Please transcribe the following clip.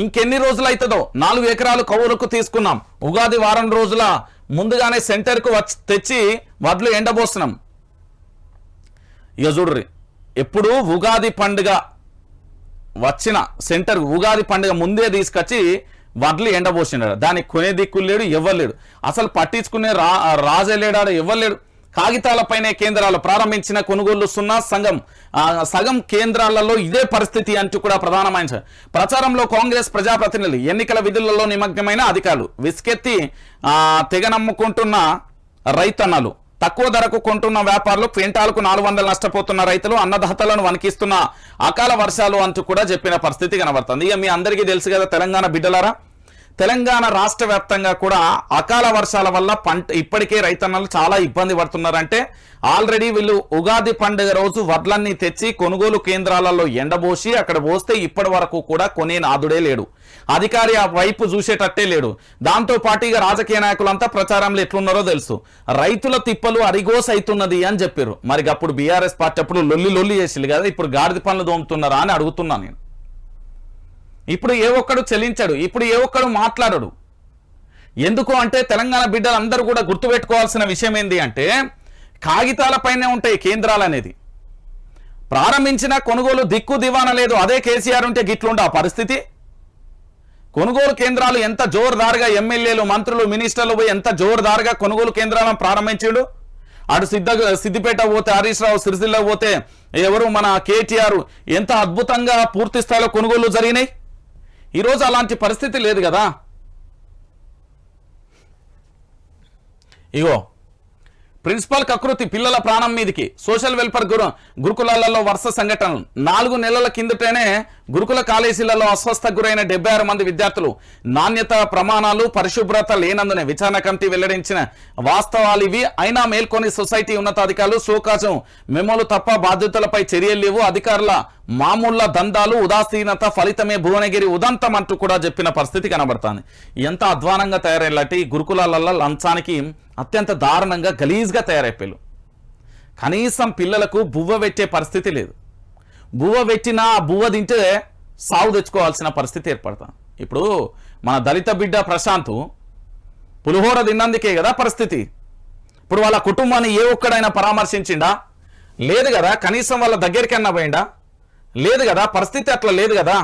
ఇంకెన్ని రోజులు అవుతుందో నాలుగు ఎకరాలు కౌలుకు తీసుకున్నాం. ఉగాది వారం రోజుల ముందుగానే సెంటర్కు వచ్చి తెచ్చి వడ్లు ఎండబోస్తున్నాం ఇక చూడ్రి ఎప్పుడు ఉగాది పండుగ వచ్చిన సెంటర్ ఉగాది పండుగ ముందే తీసుకొచ్చి వడ్లు ఎండబోసినాడు దానికి కొనే దిక్కులు లేడు ఎవ్వరు లేడు. అసలు పట్టించుకునే రా రాజే లేడాడు ఎవ్వరు లేడు. కాగితాలపైనే కేంద్రాలు ప్రారంభించిన కొనుగోళ్ళు సున్నా సంఘం సగం కేంద్రాలలో ఇదే పరిస్థితి అంటూ కూడా ప్రధానమైన ప్రచారంలో కాంగ్రెస్ ప్రజాప్రతినిధులు ఎన్నికల విధులలో నిమగ్నమైన అధికారులు విసుకెత్తి తెగ నమ్ముకుంటున్న రైతన్నలు తక్కువ ధరకు కొంటున్న వ్యాపారులు క్వింటాలకు నాలుగు వందలు నష్టపోతున్న రైతులు అన్నదాతలను వణికిస్తున్న అకాల వర్షాలు అంటూ కూడా చెప్పిన పరిస్థితి కనబడుతుంది. ఇక మీ అందరికీ తెలుసు కదా తెలంగాణ బిడ్డలారా తెలంగాణ రాష్ట్ర వ్యాప్తంగా కూడా అకాల వర్షాల వల్ల పంట ఇప్పటికే రైతన్నలు చాలా ఇబ్బంది పడుతున్నారంటే ఆల్రెడీ వీళ్ళు ఉగాది పండుగ రోజు వడ్లన్నీ తెచ్చి కొనుగోలు కేంద్రాలలో ఎండబోసి అక్కడ పోస్తే ఇప్పటి వరకు కూడా కొనే నాదుడే లేడు. అధికారి ఆ వైపు చూసేటట్టే లేడు. దాంతో పాటు ఇక రాజకీయ నాయకులంతా ప్రచారంలో ఎట్లున్నారో తెలుసు. రైతుల తిప్పలు అరిగోస్ అవుతున్నది అని చెప్పారు. మరి అప్పుడు బీఆర్ఎస్ పార్టీ అప్పుడు లొల్లి లొల్లి చేసింది కదా ఇప్పుడు గాడిద పనులు దోముతున్నారా అని అడుగుతున్నాను నేను. ఇప్పుడు ఏ ఒక్కడు చెల్లించడు ఇప్పుడు ఏ ఒక్కడు మాట్లాడడు. ఎందుకు అంటే తెలంగాణ బిడ్డలు అందరూ కూడా గుర్తుపెట్టుకోవాల్సిన విషయం ఏంటి అంటే కాగితాలపైనే ఉంటాయి కేంద్రాలు అనేది. ప్రారంభించిన కొనుగోలు దిక్కు దివాన లేదు అదే కేసీఆర్ ఉంటే గిట్లుండే ఆ పరిస్థితి. కొనుగోలు కేంద్రాలు ఎంత జోరుదారుగా ఎమ్మెల్యేలు మంత్రులు మినిస్టర్లు పోయి ఎంత జోరుదారుగా కొనుగోలు కేంద్రాలను ప్రారంభించాడు. అటు సిద్ధ సిద్దిపేట పోతే హరీష్ రావు సిరిసిల్ల పోతే ఎవరు మన కేటీఆర్ ఎంత అద్భుతంగా పూర్తి స్థాయిలో కొనుగోలు జరిగినాయి. ఈరోజు అలాంటి పరిస్థితి లేదు కదా. ఇగో ప్రిన్సిపల్ కకృతి పిల్లల ప్రాణం మీదికి సోషల్ వెల్ఫేర్ గురు గురుకులాలలో వరుస సంఘటనలు. నాలుగు నెలల కిందటనే గురుకుల కాలేజీలలో అస్వస్థకు గురైన డెబ్బై ఆరు మంది విద్యార్థులు నాణ్యత ప్రమాణాలు పరిశుభ్రత లేనందునే విచారణ కమిటీ వెల్లడించిన వాస్తవాలు ఇవి. అయినా మేల్కొని సొసైటీ ఉన్నతాధికారులు సోకాశం మెమోలు తప్ప బాధ్యతలపై చర్యలు లేవు. అధికారుల మామూళ్ళ దందాలు ఉదాసీనత ఫలితమే భువనగిరి ఉదంతం అంటూ కూడా చెప్పిన పరిస్థితి కనబడుతుంది. ఎంత అధ్వానంగా తయారయ్యేలాంటి గురుకులాలల్లో లంచానికి అత్యంత దారుణంగా గలీజ్గా తయారైపోయారు కనీసం పిల్లలకు బువ్వ పెట్టే పరిస్థితి లేదు. బువ్వ పెట్టినా బువ్వ తింటే సాగు తెచ్చుకోవాల్సిన పరిస్థితి ఏర్పడుతుంది. ఇప్పుడు మన దళిత బిడ్డ ప్రశాంత్ పులిహోర తిన్నందుకే కదా పరిస్థితి. ఇప్పుడు వాళ్ళ కుటుంబాన్ని ఏ ఒక్కడైనా పరామర్శించిండా? లేదు కదా కనీసం వాళ్ళ దగ్గరికన్నా పోయిండా? లేదు కదా పరిస్థితి అట్లా లేదు కదా?